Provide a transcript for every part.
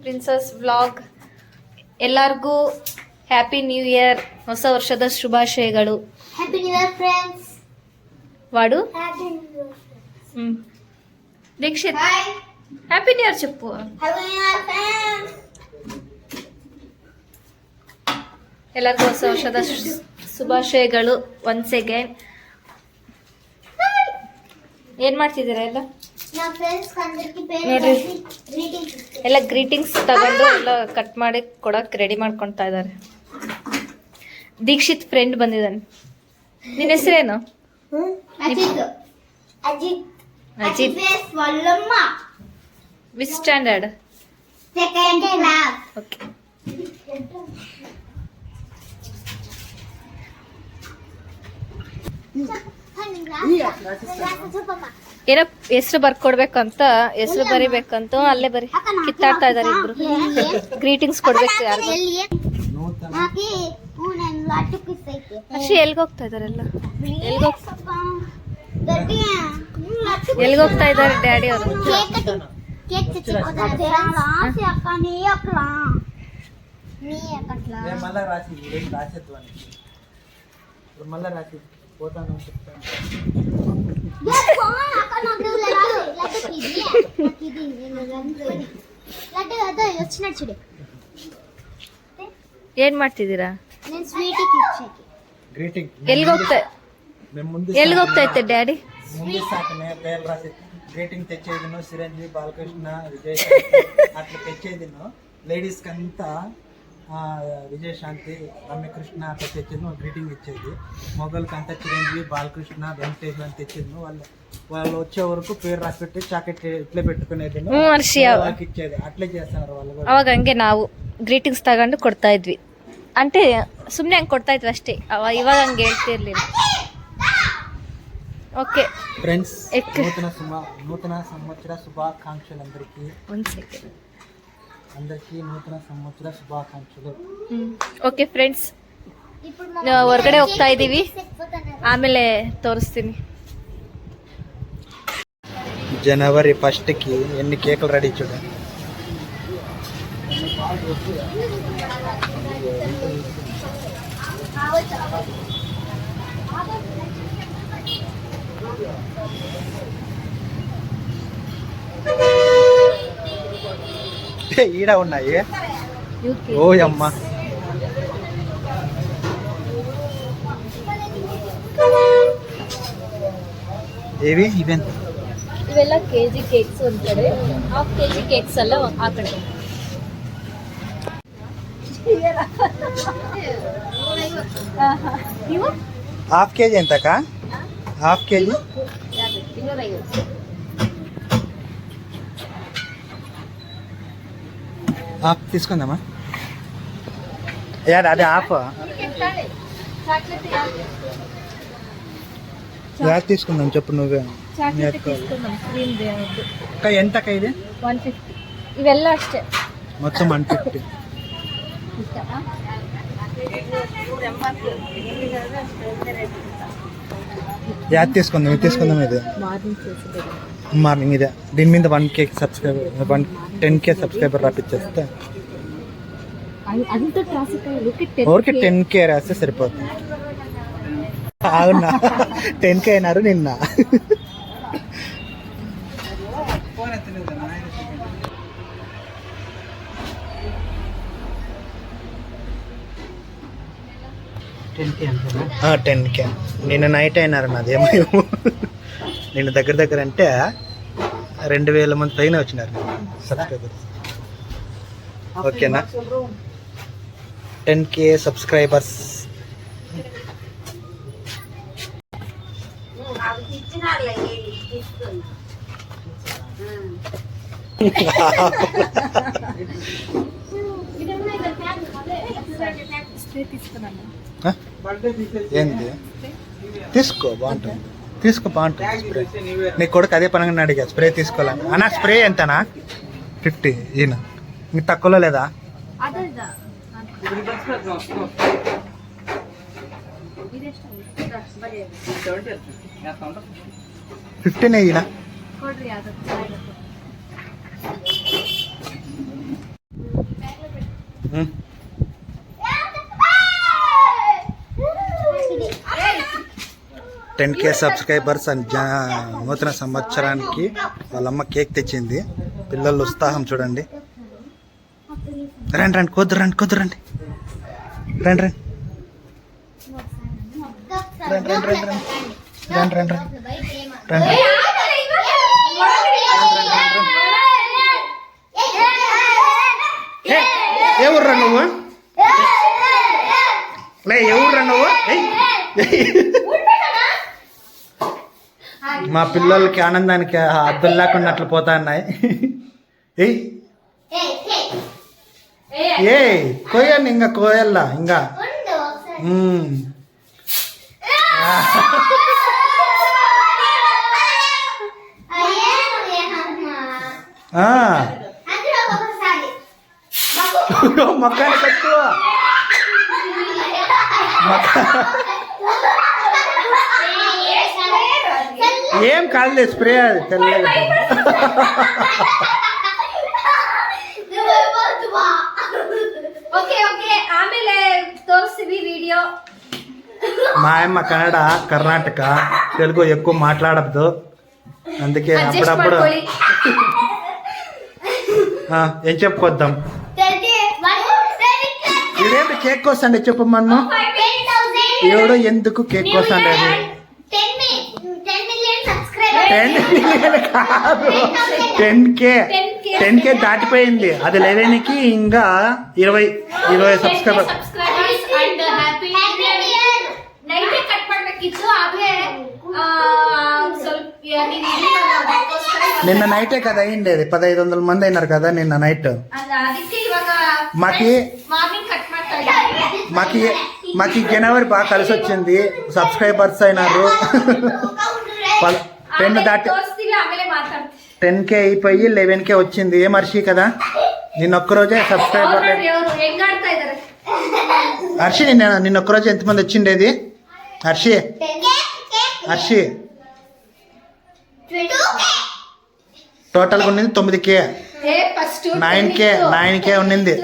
Princess vlog ಎಲ್ಲರಿಗೂ happy new year ಹೊಸ ವರ್ಷದ ಶುಭಾಶಯಗಳು. ಹ್ಯಾಪಿ ನ್ಯೂ ಇಯರ್ ಫ್ರೆಂಡ್ಸ್ ವಾಡು? ಹ್ಮ್. ದೀಕ್ಷಿತ್ ಹ್ಯಾಪಿ ನ್ಯೂ ಇಯರ್ ಚಪ್ಪು ಎಲ್ಲರಿಗೂ ಹೊಸ ವರ್ಷದ ಶುಭಾಶಯಗಳು ಒನ್ಸ್ ಅಗೇನ್ ಏನು ಮಾಡ್ತಿದ್ದೀರಾ ಎಲ್ಲ? ನೋಡ್ರಿ. ಎಲ್ಲ ಗ್ರೀಟಿಂಗ್ಸ್ ತಗೊಂಡು ಎಲ್ಲ ಕಟ್ ಮಾಡಿ ಕೊಡೋಕ್ಕೆ ರೆಡಿ ಮಾಡ್ಕೊತಾ ಇದ್ದಾರೆ. ದೀಕ್ಷಿತ್ ಫ್ರೆಂಡ್ ಬಂದಿದ್ದಾನೆ. ನಿನ್ನ ಹೆಸರೇನು? ಅಜಿತ್. ವಿತ್ ಸ್ಟ್ಯಾಂಡರ್ಡ್ ಓಕೆ ಏನ ಹೆಸರು ಬರ್ಕೊಡ್ಬೇಕಂತ, ಹೆಸರು ಬರಿಬೇಕಂತ ಅಲ್ಲೇ ಬರಿ ಕಿತ್ತಾಡ್ತಾ ಇದಾರೆ ಇಬ್ರು. ಗ್ರೀಟಿಂಗ್ಸ್ ಕೊಡ್ಬೇಕು ಯಾರು ಅಷ್ಟೇ ಎಲ್ಗೋಗ್ತಾ ಇದಾರೆಲ್ಲ? ಎಲ್ಗೋಗ್ ಎಲ್ಗೋಗ್ತಾ ಇದಾರೆ ಡ್ಯಾಡಿ ಅವರು? ಮಲ್ಲ ರಾಶಿ ಮಲ್ಲ ರಾಶಿ నీ అక్కలా నీ అక్కట్లా నేను మళ్ళా రాసి ఏం రాసేద్దు అని ఇప్పుడు మళ్ళా రాసి పోతాను అని చెప్తాను అక్క నాకు రాసి లడ్డుకి ఇది నాకు ఇది నేను లడ్డు లడ్డు అదో వచ్చినట్టు చూడు ಏನ್ ಮಾಡ್ತಿದ್ದೀರಾ నేను స్వీట్కి ఇచ్చేకి గ్రీటింగ్ ಎಲ್ಗ್ ಹೋಗ್ತಾ మేము ముందు ಎಲ್ಗ್ ಹೋಗ್ತಾ ಇತ್ತೆ ಡ್ಯಾಡಿ ముందు సాకనే పేరు రాసి గ్రీటింగ్ తెచ్చేదిను చిరంజీవి బాలకృష్ణ విజయ్ అట్లా తెచ్చేదిను లేడీస్ కి అంతా ఆ, విజయశాంతి రమ్యకృష్ణ అట్లా తెచ్చేది గ్రీటింగ్ ఇచ్చేది మొగోళ్ళకి అంతా చిరంజీవి బాలకృష్ణ వెంకటేష్ అని తెచ్చేది వాళ్ళు వాళ్ళు వచ్చే వరకు పేరు రాసి పెట్టి చాకెట్ ఇట్లా పెట్టుకునేది ಹ್ಞೂ ಹರ್ಷಿ వాళ్ళకి ఇచ్చేది అట్లే చేస్తున్నారు వాళ్ళు కూడా ಅವಾಗ ಹಂಗೆ ನಾವು ಗ್ರೀಟಿಂಗ್ಸ್ ತಗೊಂಡು ಕೊಡ್ತಾ ಇದ್ವಿ అంటే ಸುಮ್ಮನೆ ಹಂಗೆ ಕೊಡ್ತಾ ಇದ್ವಿ ಅಷ್ಟೇ ಅವ ಇವಾಗ ಹಂಗೆ ಹೇಳ್ತಿರ್ಲಿಲ್ಲ ಓಕೆ ఫ్రెండ్స్ ఎక్- నూతన సుమ నూతన సంవత్సర శుభాకాంక్షలు అందరికీ ಒಂದು ಸೆಕೆಂಡ್ అందరికీ నూతన సంవత్సర శుభాకాంక్షలు ಓಕೆ ಫ್ರೆಂಡ್ಸ್ ఇప్పుడు ನಾವು ಹೊರಗಡೆ ಹೋಗ್ತಾ ಇದ್ದೀವಿ ಆಮೇಲೆ ತೋರಿಸ್ತೀನಿ జనవరి ఫస్ట్కి ఎన్ని కేకులు రెడీ చూడండి ఈడ ఉన్నాయి ఓ అమ్మ ఏవి ఇవెంత ಇವೆಲ್ಲ ಕೆ ಜಿ ಕೇಕ್ಸ್ ಒಂದು ಕಡೆ ಹಾಫ್ ಕೆ ಜಿ ಕೇಕ್ಸ್ ಎಲ್ಲ ಆ ಕಡೆ ನೀವು హాఫ్ కేజీ ఎంతకా హాఫ్ కేజీ ಇನ್ನೂರೈವತ್ತು ఆఫ్ తీసుకుందామా? యాడ్ అది ఆప్. యాడ్ తీసుకుందాం చెప్పు నువ్వే. ఎంత ఇది? వన్ మొత్తం వన్ ఫిఫ్టీ. యాడ్ తీసుకుందాం తీసుకుందాం ఇది. మార్నింగ్ చేసి మార్నింగ్. ఇదే దీని మీద one K subscriber one ten K subscriber రాపిచ్చేస్తే ఊరికి టెన్ కే రాస్తే సరిపోతుంది అవునా టెన్ కే అయినారు నిన్న. టెన్ కే నిన్న నైట్ అయినారు నాది. నిన్న దగ్గర దగ్గర అంటే రెండు వేల మంది పైన వచ్చినారు. సబ్స్క్రైబర్స్ ఓకేనా టెన్ కే సబ్స్క్రైబర్స్? ఏంది? తీసుకో బాగుంటుంది. తీసుకో బాగుంటుంది. స్ప్రే నీ కొడుకు అదే పనిగా అడిగా స్ప్రే తీసుకోవాలని అన్న స్ప్రే ఎంతనా? ఫిఫ్టీ ఈయన. ఇంక తక్కువలో లేదా? ఫిఫ్టీన్ ఈయన. Mm-hmm. Ten K subscribers and జా- నూతన సంవత్సరానికి వాళ్ళమ్మ కేక్ తెచ్చింది. పిల్లలు ఉత్సాహం చూడండి. రండి రండి కొద్దు రండి కొద్దు రండి. రండి రండి. రండి రండి రండి రండి. రండి రండి రండి. ఏ, ఊర్రా నువ్వు? లే ఏ ఊర్రా నువ్వు. మా పిల్లలకి ఆనందానికి అర్థం లేకుండా అట్లా పోతా ఉన్నాయి ఏయ్ ఏ కోయండి ఇంకా కోయల్లా ఇంకా ఆ. మొక్కని పెట్టు ఏం కాలేదు స్ప్రే అది తెలియదు మా అమ్మ కన్నడ కర్ణాటక తెలుగు ఎక్కువ మాట్లాడద్దు అందుకే అప్పుడప్పుడు ఏం చెప్పుకోద్దాం ఇదేంటి కేక్ కోసండి చెప్పు ఎవడో ఎందుకు కేక్ కోసండి అది టెన్? కాదు టెన్ కే. టెన్ కే దాటిపోయింది. అది లేదానికి ఇంకా ఇరవై ఇరవై సబ్స్క్రైబర్. నిన్న నైటే కదా అయ్యిండేది పదహైదు వందల మంది అయినారు కదా నిన్న నైట్. మాకి మాకి మాకి జనవరి బాగా కలిసి వచ్చింది సబ్స్క్రైబర్స్ అయినారు. టెన్ దాటి టెన్ కే అయిపోయి లెవెన్ కే వచ్చింది. ఏ మర్షి కదా? నిన్న ఒక్కరోజే సబ్స్క్రైబర్ హర్షి నిన్న నిన్న ఒక్కరోజు ఎంతమంది వచ్చిండేది హర్షి. హర్షి. టోటల్గా ఉండింది తొమ్మిది కే నైన్ కే నైన్ కే ఉండింది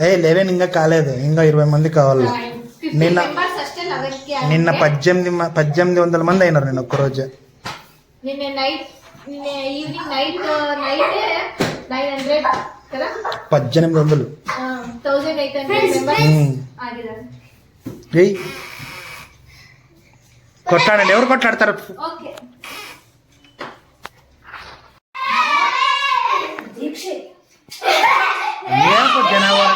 ఏ లెవెన్ ఇంకా కాలేదు. ఇంకా ఇరవై మంది కావాలి. నిన్న నిన్న పద్దెనిమిది పద్దెనిమిది వందల మంది అయినారు నేను ఒక్కరోజు నిన్న పద్దెనిమిది వందలు. కొట్టాడండి కొట్లాడండి ఎవరు కొట్లాడతారు? జనాభా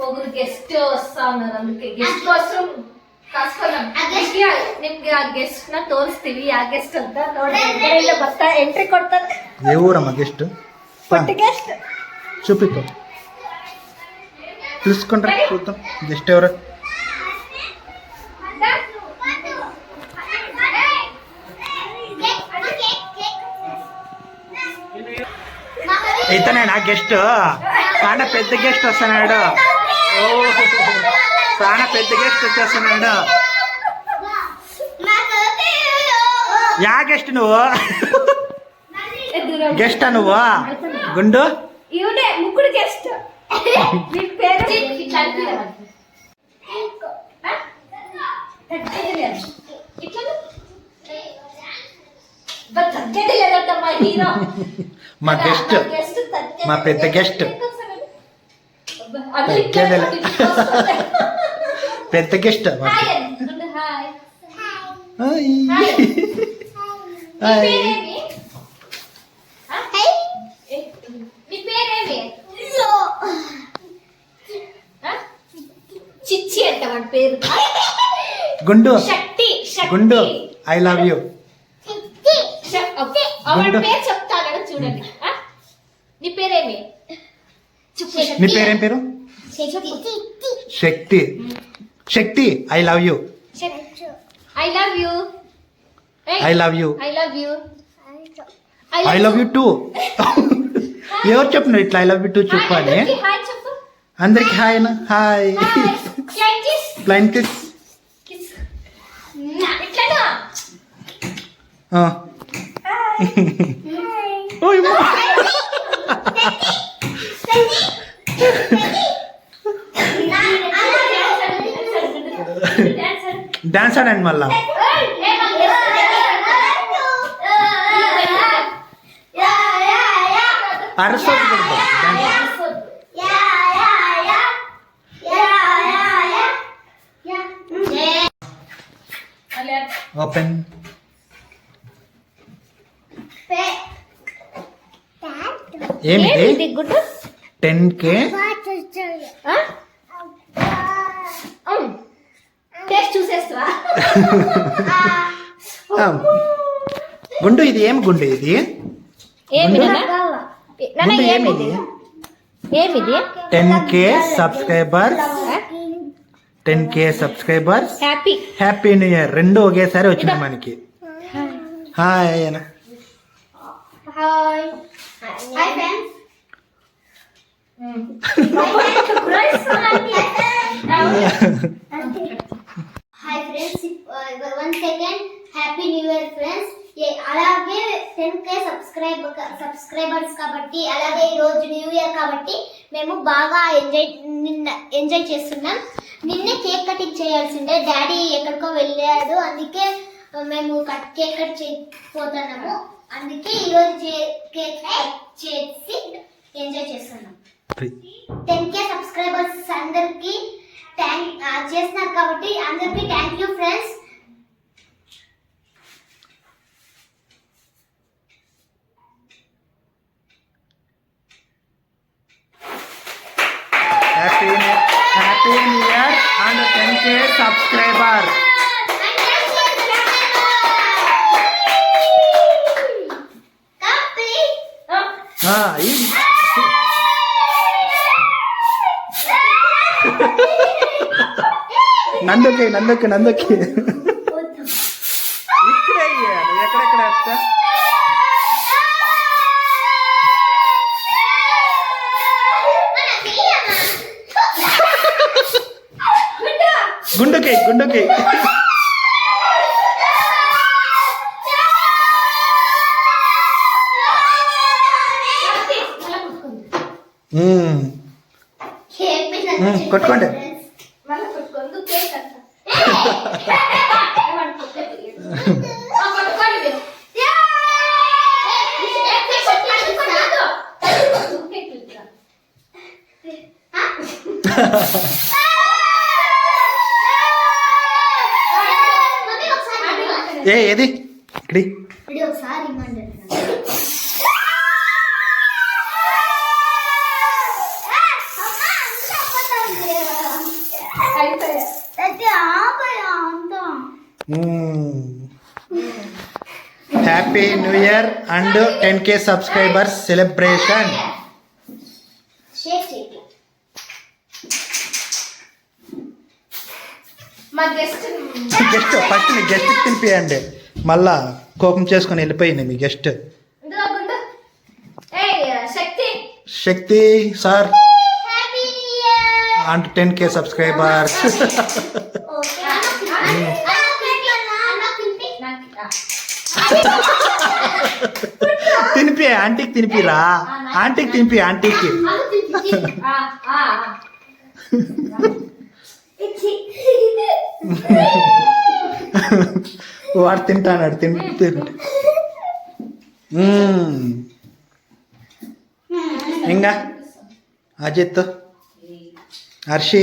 ಒಬ್ರು ಗೆಸ್ಟ್ ಗೆಸ್ಟ್ ನಿಮ್ಗೆ ಆ ಗೆಸ್ಟ್ ತೋರಿಸ್ತೀವಿ ಆ ಗೆಸ್ಟ್ ಅಂತ ಎಂಟ್ರಿ ಕೊಡ್ತಾರೆ. ತಿಳಿಸ್ಕೊಂಡ್ರೆ ಕೂತು. ಗೆಸ್ಟ್ ಅವ್ರೆ. ఇతనే నా గెస్ట్ చాలా పెద్ద గెస్ట్ వస్తున్నాడు. చాలా పెద్ద గెస్ట్ వచ్చేస్తున్నాడు. యా గెస్ట్ నువ్వు? గెస్ట్ నువ్వు? గుండు? గెస్ట్ మా గెస్ట్ మా పెద్ద గెస్ట్ పెద్ద గెస్ట్ చిచ్చి అంట వాడి పేరు. గుండు. గుండు. ఐ లవ్ యూ చెప్తాను చూడండి. నీ పేరేమి. నీ పేరేం పేరు? Shakti. Shakti. I love you I love you I love you I love you I love you too ఎవరు చెప్పినారు ఇట్లా ఐ లవ్ యూ టూ చెప్పాలి? అందరికి హాయ్ అన్న? హాయ్ ఫ్లైట్ కిస్ ఇట్లా డాన్స్ ఆడండి మళ్ళా. డాన్స్. ఓపెన్. గుడ్డు టెన్ కే టేస్ట్ చూసేస్తావా? గుండు ఇది ఏం గుండు ఇది? ఏమిది? ఏమిది? Ten K subscribers. Ten K subscribers. Happy. Happy new year. రెండు ఒకేసారి వచ్చినాయి మనకి. Hi hi. Hi friends hi friends one second happy new year friends అలాగే టెన్ కే సబ్స్క్రైబ్ సబ్స్క్రైబర్స్ కాబట్టి అలాగే ఈ రోజు న్యూ ఇయర్ కాబట్టి మేము బాగా ఎంజాయ్ నిన్న ఎంజాయ్ చేస్తున్నాం. నిన్నే కేక్ కటింగ్ చేయాల్సిందే. డాడీ ఎక్కడికో వెళ్ళాడు. అందుకే మేము కట్ కేక్ కట్ చేయకపోతున్నాము అందుకే ఈరోజు కేక్ కట్ చేసి ఎంజాయ్ చేస్తున్నాం. టెన్ కే సబ్స్క్రైబర్స్ అందరికి థ్యాంక్ చేస్తున్నారు కాబట్టి అందరికి thank you friends happy happy new year and ten K subscriber నందుకి నందుకి నందుకి ఇక్కడే అయ్యా, నువ్వు ఎక్కడెక్కడ వేస్తా గుండుకి గుండుకి మ్మ్. కొట్టుకోండి. ఏ ఏది? ఇక్కడి. ఒకసారి happy new year and ten K subscribers celebration guest first me guest తినిపియండి మళ్ళా కోపం చేసుకొని వెళ్ళిపోయింది మీ guest Shakti sir and ten K subscribers తినిపి ఆంటీకి తినిపిరా? ఆంటీకి తినిపి ఆంటీకి వాడు తింటాడు తింటు ఇంకా Ajith Harshi.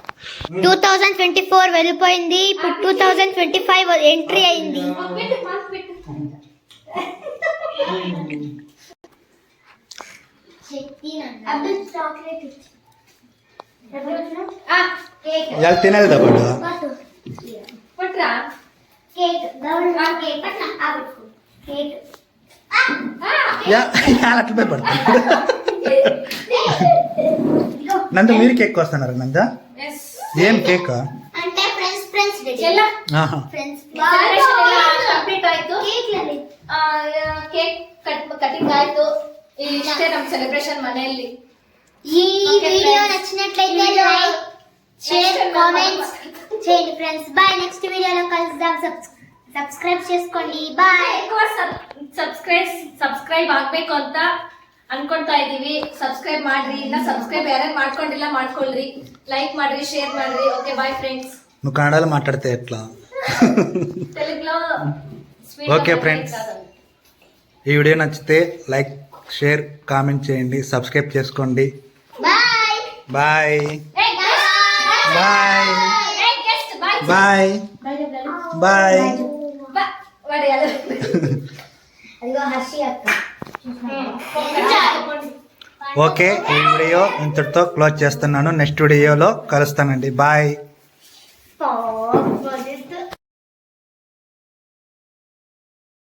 Two thousand twenty four వెళ్ళిపోయింది. ఇప్పుడు two thousand twenty five entry అయింది ఇవాళ తినేది పాటు పట్టురా కేక్. గౌరవ కేక్ కేక్. ఆ, యా ఇవాళ అట్లా పోయి పడుతుంది నంద మీరు కేక్ వస్తున్నారు నంద? yes. ఏం కేక్ అంటే ఫ్రెండ్స్ ఫ్రెండ్స్ ಎಲ್ಲ ఆహా ಫ್ರೆಂಡ್ಸ್ celebration ಎಲ್ಲ ಕಂಪ್ಲೀಟ್ ಆಯ್ತು ಕೇಕ್ನಲ್ಲಿ ಕೇಕ್ ಕಟ್ ಕಟಿಂಗ್ ಆಯ್ತು ಇಷ್ಟೇ ನಮ್ ಸೆಲೆಬ್ರೇಷನ್ ಮನೆಯಲ್ಲಿ ఈ Okay, వీడియో friends. నచ్చినట్లయితే ఈ video like share next comments చేయండి ఫ్రెండ్స్ బాయ్ నెక్స్ట్ వీడియోలో కలుద్దాం సబ్స్క్రైబ్ చేసుకోండి బాయ్ ఎక్కువ ಸಬ್ಸ್ಕ್ರೈಬ್ ಸಬ್ಸ್ಕ್ರೈಬ್ ಆಗ್ಬೇಕು ಅಂತ ಅನ್ಕೊಂತಾ ಇದೀವಿ ಸಬ್ಸ್ಕ್ರೈಬ್ ಮಾಡ್ರಿ ಇನ್ನ ಸಬ್ಸ್ಕ್ರೈಬ್ ಯಾರ್ಯಾರು ಮಾಡ್ಕೊಂಡಿಲ್ಲ ಮಾಡ್ಕೊಳ್ರಿ ಲೈಕ್ ಮಾಡ್ರಿ ಶೇರ್ ಮಾಡ್ರಿ ಓಕೆ ಬಾಯ್ ಫ್ರೆಂಡ್ಸ್ నువ్వు కన్నడలో మాట్లాడితే ఎట్లా తెలుగులో sweet Okay, గా friends. కాదు. ఈ వీడియో నచ్చితే లైక్ షేర్ కామెంట్ చేయండి సబ్స్క్రైబ్ చేసుకోండి bye bye Hey, guys. Bye Hey, guest, bye. Bye bye Bye. వాడు ఎలా? అదిగో హర్షి అక్క ఓకే ఈ వీడియో ఇంతటితో క్లోజ్ చేస్తున్నాను. నెక్స్ట్ వీడియోలో కలుస్తానండి. బాయ్.